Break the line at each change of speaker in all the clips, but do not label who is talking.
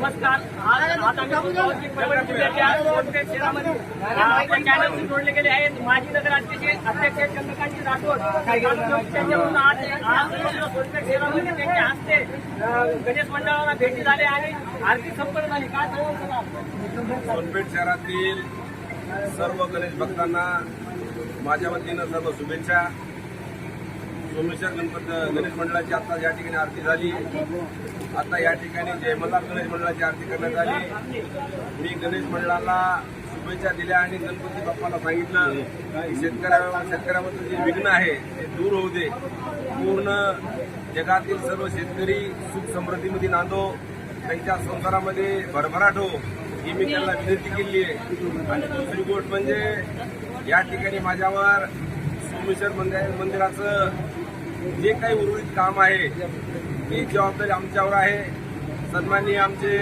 नमस्कार. आज परभणी जिल्ह्याच्या शहरामध्ये आपल्या चॅनलशी जोडले गेले आहेत माजी नगराध्यक्ष अध्यक्ष चंद्रकांत राठोड. त्यांच्याकडून आज आज शहरामध्ये त्यांच्या हस्ते गणेश मंडळाला भेटी झाले आणि आर्थिक संपर्क झाली. काय
सोनपेठ शहरातील सर्व गणेश भक्तांना माझ्या वतीनं सर्व शुभेच्छा. सोमेश्वर गणपत गणेश मंडळाची आता या ठिकाणी आरती झाली. आता या ठिकाणी जयमला गणेश मंडळाची आरती करण्यात आली. मी गणेश मंडळाला शुभेच्छा दिल्या आणि गणपती बाप्पाला सांगितलं की शेतकऱ्या शेतकऱ्याबद्दल जे विघ्न आहे ते दूर होऊ दे. पूर्ण जगातील सर्व शेतकरी सुख समृद्धीमध्ये नांदो. त्यांच्या संसारामध्ये भरभराट हो ही मी त्यांना विनंती केली आहे. आणि दुसरी गोष्ट म्हणजे या ठिकाणी माझ्यावर सोमेश्वर मंदिर मंदिराचं जे काही उर्वरित काम आहे ती जबाबदारी आमच्यावर आहे. सन्माननीय आमचे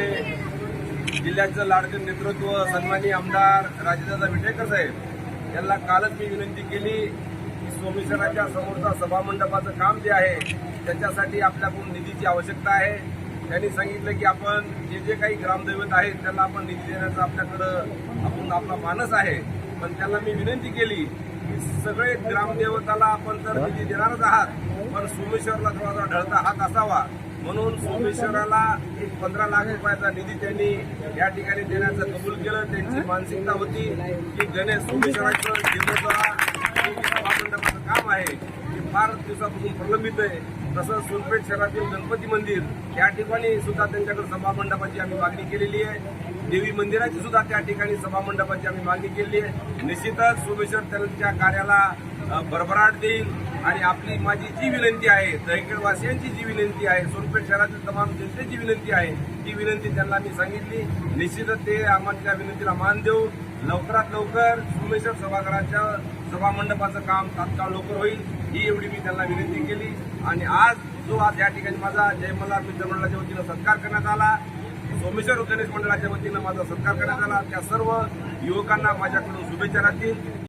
जिल्ह्याचं लाडकं नेतृत्व सन्माननीय आमदार राजेदादा विटेकर साहेब यांना कालच मी विनंती केली की सोमेश्वराच्या समोरचा सभामंडपाचं काम जे आहे त्याच्यासाठी आपल्याकडून निधीची आवश्यकता आहे. त्यांनी सांगितलं की आपण जे जे काही ग्रामदैवत आहेत त्यांना आपण निधी देण्याचा आपल्याकडं आपण आपला मानस आहे. पण त्यांना मी विनंती केली की सगळे ग्रामदेवताला आपण तर निधी देणारच आहात पण सोमेश्वरला थोडासा ढळता हात असावा. म्हणून सोमेश्वराला एक पंधरा लाख रुपयाचा निधी त्यांनी या ठिकाणी देण्याचं कबूल केलं. त्यांची मानसिकता होती की गणेश सोमेश्वराचं सभामंडपाचं काम आहे ते फार दिवसापासून प्रलंबित आहे. तसंच सोनपेठ शहरातील गणपती मंदिर या ठिकाणी सुद्धा त्यांच्याकडे सभामंडपाची आम्ही मागणी केलेली आहे. देवी मंदिराची सुद्धा त्या ठिकाणी सभामंडपाची आम्ही मागणी केलेली आहे. निश्चितच सोमेश्वर त्यांच्या कार्याला भरभराट देईल आणि आपली माझी जी विनंती आहे दहिकडवासियांची जी विनंती आहे सोनपेठ शहरातील तमाम जनतेची विनंती आहे ती विनंती त्यांना मी सांगितली. निश्चितच ते आम्हाला त्या विनंतीला मान देऊ लवकरात लवकर सोमेश्वर सभागृहाच्या सभामंडपाचं काम तात्काळ लवकर होईल ही एवढी मी त्यांना विनंती केली. आणि आज जो आज या ठिकाणी माझा जयमल्हार मित्र मंडळाच्या वतीनं सत्कार करण्यात आला सोमेश्वर गणेश मंडळाच्या वतीनं माझा सत्कार करण्यात आला. त्या सर्व युवकांना माझ्याकडून शुभेच्छा राहतील.